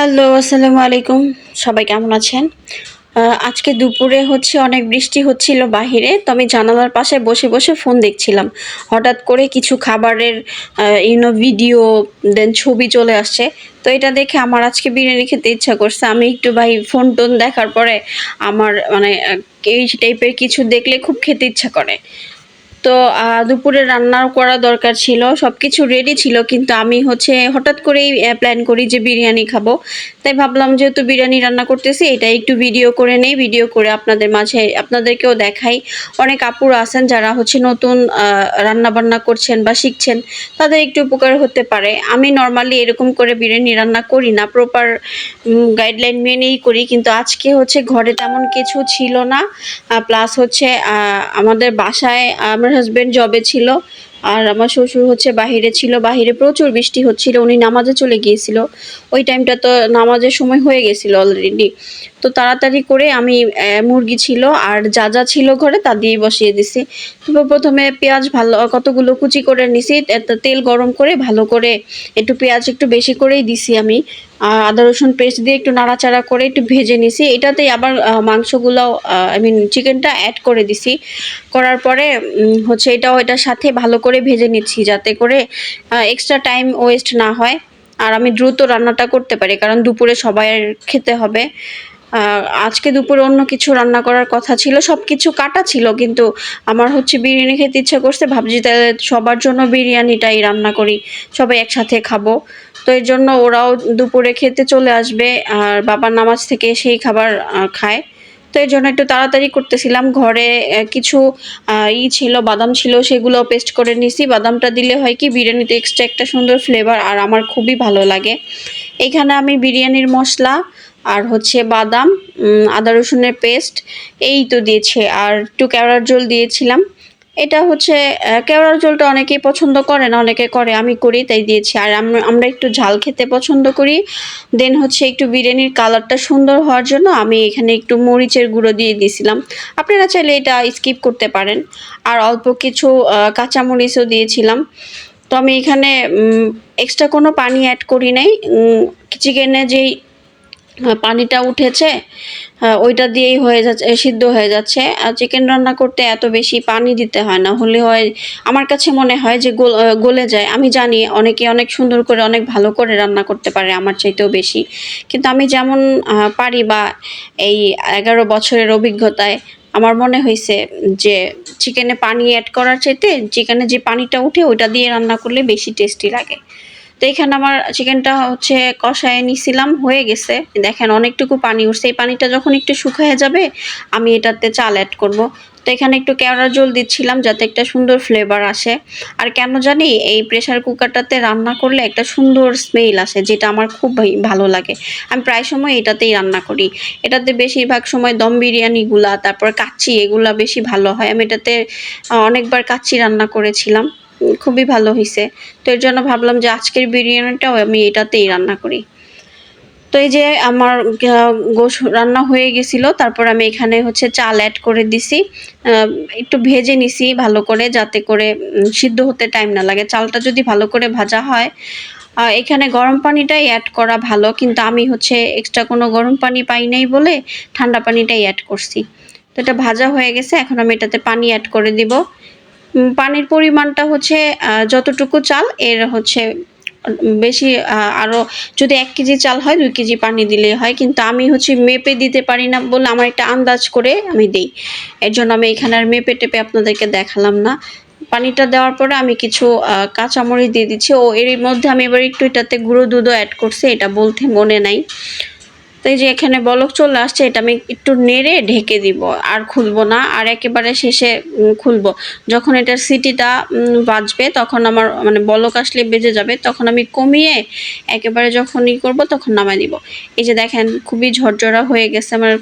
Hello, আসসালামু আলাইকুম। সবাই কেমন আছেন? আজকে দুপুরে হচ্ছে অনেক বৃষ্টি হচ্ছিল বাহিরে, তো আমি জানালার পাশে বসে বসে ফোন দেখছিলাম। হঠাৎ করে কিছু খাবারের ইউনো ভিডিও দেন ছবি চলে আসছে। তো এটা দেখে আমার আজকে বিরিয়ানি খেতে ইচ্ছা করছে। আমি একটু ভাই ফোন টোন দেখার পরে আমার মানে এই টাইপের কিছু দেখলে খুব খেতে ইচ্ছা করে। তো দুপুরে রান্না করা দরকার ছিল সব কিছু রেডি ছিল, কিন্তু আমি হচ্ছে হঠাৎ করেই প্ল্যান করি যে বিরিয়ানি খাব। তাই ভাবলাম যেহেতু বিরিয়ানি রান্না করতেছি এটা একটু ভিডিও করে নেই ভিডিও করে আপনাদের মাঝে আপনাদেরকেও দেখাই। অনেক আপুরা আছেন যারা হচ্ছে নতুন রান্না বান্না করছেন বা শিখছেন, তাদের একটু উপকার হতে পারে। আমি নর্মালি এরকম করে বিরিয়ানি রান্না করি না প্রপার গাইডলাইন মেনেই করি, কিন্তু আজকে হচ্ছে ঘরে তেমন কিছু ছিল না। প্লাস হচ্ছে আমাদের বাসায়, আমার হাজব্যান্ড জবে ছিল আর আমার শ্বশুর হচ্ছে বাহিরে ছিল, বাহিরে প্রচুর বৃষ্টি হচ্ছিল, উনি নামাজে চলে গিয়েছিল। ওই টাইমটা তো নামাজের সময় হয়ে গেছিল অলরেডি তো তাড়াতাড়ি করে আমি মুরগি ছিল আর যা যা ছিল ঘরে তা দিয়েই বসিয়ে দিছি। তো প্রথমে পেঁয়াজ ভালো, কতগুলো কুচি করে নিছি তেল গরম করে ভালো করে একটু পেঁয়াজ একটু বেশি করেই দিছি আমি। আদা রসুন পেস্ট দিয়ে একটু নাড়াচাড়া করে একটু ভেজে নিছি। এটাতেই আবার মাংসগুলো আই মিন চিকেনটা অ্যাড করে দিছি। করার পরে হচ্ছে এটাও এটার সাথে ভালো করে ভেজে নিচ্ছি যাতে করে এক্সট্রা টাইম ওয়েস্ট না হয়। আর আমি দ্রুত রান্নাটা করতে পারি, কারণ দুপুরে সবাই খেতে হবে। আজকে দুপুরে অন্য কিছু রান্না করার কথা ছিল সব কিছু কাটা ছিল, কিন্তু আমার হচ্ছে বিরিয়ানি খেতে ইচ্ছে করছে, ভাবছি তাহলে সবার জন্য বিরিয়ানিটাই রান্না করি, সবাই একসাথে খাব। তো এর জন্য ওরাও দুপুরে খেতে চলে আসবে, আর বাবার নামাজ থেকে সেই খাবার খায়। তো এর জন্য একটু তাড়াতাড়ি করতেছিলাম, ঘরে কিছু ই ছিল, বাদাম ছিল সেগুলো পেস্ট করে নিছি। বাদামটা দিলে হয় কি, বিরিয়ানিতে এক্সট্রা একটা সুন্দর ফ্লেভার আর আমার খুবই ভালো লাগে। এখানে আমি বিরিয়ানির মশলা আর হচ্ছে বাদাম আদা রসুনের পেস্ট, এই তো দিয়েছে। আর একটু কেওড়ার জল দিয়েছিলাম। এটা হচ্ছে কেওড়ার জলটা অনেকেই পছন্দ করে না, অনেকে করে, আমি করি, তাই দিয়েছি। আর আমরা একটু ঝাল খেতে পছন্দ করি। দেন হচ্ছে একটু বিরিয়ানির কালারটা সুন্দর হওয়ার জন্য আমি এখানে একটু মরিচের গুঁড়ো দিয়ে দিয়েছিলাম। আপনারা চাইলে এটা স্কিপ করতে পারেন। আর অল্প কিছু কাঁচামরিচও দিয়েছিলাম। তো আমি এখানে এক্সট্রা কোনো পানি অ্যাড করি নাই। চিকেনে যেই পানিটা উঠেছে ওইটা দিয়েই হয়ে যাচ্ছে সিদ্ধ হয়ে যাচ্ছে। আর চিকেন রান্না করতে এত বেশি পানি দিতে হয় না, হলে হয়, আমার কাছে মনে হয় যে গলে যায়। আমি জানি অনেকে অনেক সুন্দর করে, অনেক ভালো করে রান্না করতে পারে আমার চাইতেও বেশি। কিন্তু আমি যেমন পারি বা এই এগারো বছরের অভিজ্ঞতায় আমার মনে হয়েছে যে চিকেনে পানি অ্যাড করার চাইতে চিকেনে যে পানিটা উঠে, ওইটা দিয়ে রান্না করলে বেশি টেস্টি লাগে। তো এখানে আমার চিকেনটা হচ্ছে কষায় নিছিলাম, হয়ে গেছে। দেখেন অনেকটুকু পানি উঠছে। এই পানিটা যখন একটু শুকিয়ে যাবে, আমি এটাতে চাল অ্যাড করব। তো এখানে একটু কেওড়া জল দিচ্ছিলাম যাতে একটা সুন্দর ফ্লেভার আসে। আর কেন জানি এই প্রেসার কুকারটাতে রান্না করলে একটা সুন্দর স্মেল আসে, যেটা আমার খুব ভালো লাগে। আমি প্রায় সময় এটাতেই রান্না করি। এটাতে বেশিরভাগ সময় দম বিরিয়ানিগুলা, তারপর কাচ্চি, এগুলা বেশি ভালো হয়। আমি এটাতে অনেকবার কাচ্চি রান্না করেছিলাম। খুবই ভালো হয়েছে তো এর জন্য ভাবলাম যে আজকের বিরিয়ানিটাও আমি এটাতেই রান্না করি। তো এই যে আমার গোশ রান্না হয়ে গেছিল, তারপর আমি এখানে হচ্ছে চাল অ্যাড করে দিছি। একটু ভেজে নিছি ভালো করে যাতে করে সিদ্ধ হতে টাইম না লাগে। চালটা যদি ভালো করে ভাজা হয় এখানে গরম পানিটাই অ্যাড করা ভালো, কিন্তু আমি হচ্ছে এক্সট্রা কোনো গরম পানি পাই নাই বলে ঠান্ডা পানিটাই অ্যাড করছি। তো এটা ভাজা হয়ে গেছে, এখন আমি এটাতে পানি অ্যাড করে দিব। পানির পরিমাণটা হচ্ছে যতটুকু চাল এর হচ্ছে বেশি আহ, আরও যদি এক কেজি চাল হয় দুই কেজি পানি দিলে হয়। কিন্তু আমি হচ্ছে মেপে দিতে পারি না বলে আমার একটা আন্দাজ করে আমি দিই। এর জন্য আমি এখানে আর মেপে টেপে আপনাদেরকে দেখালাম না। পানিটা দেওয়ার পরে আমি কিছু কাঁচামরিচ দিয়ে দিচ্ছি। ও এর মধ্যে আমি এবার একটু এটাতে গুঁড়ো দুধও অ্যাড করছি এটা বলতে মনে নাই। তো এই যে এখানে বলক চলে আসছে, এটা আমি একটু নেড়ে ঢেকে দিব, আর খুলব না, আর একেবারে শেষে খুলব। যখন এটার সিটিটা বাজবে, তখন আমার মানে বলক আসলে বেজে যাবে, তখন আমি কমিয়ে একেবারে যখন ই করব, তখন নামাই দিব। এই যে দেখেন, খুবই ঝরঝরা হয়ে গেছে আমার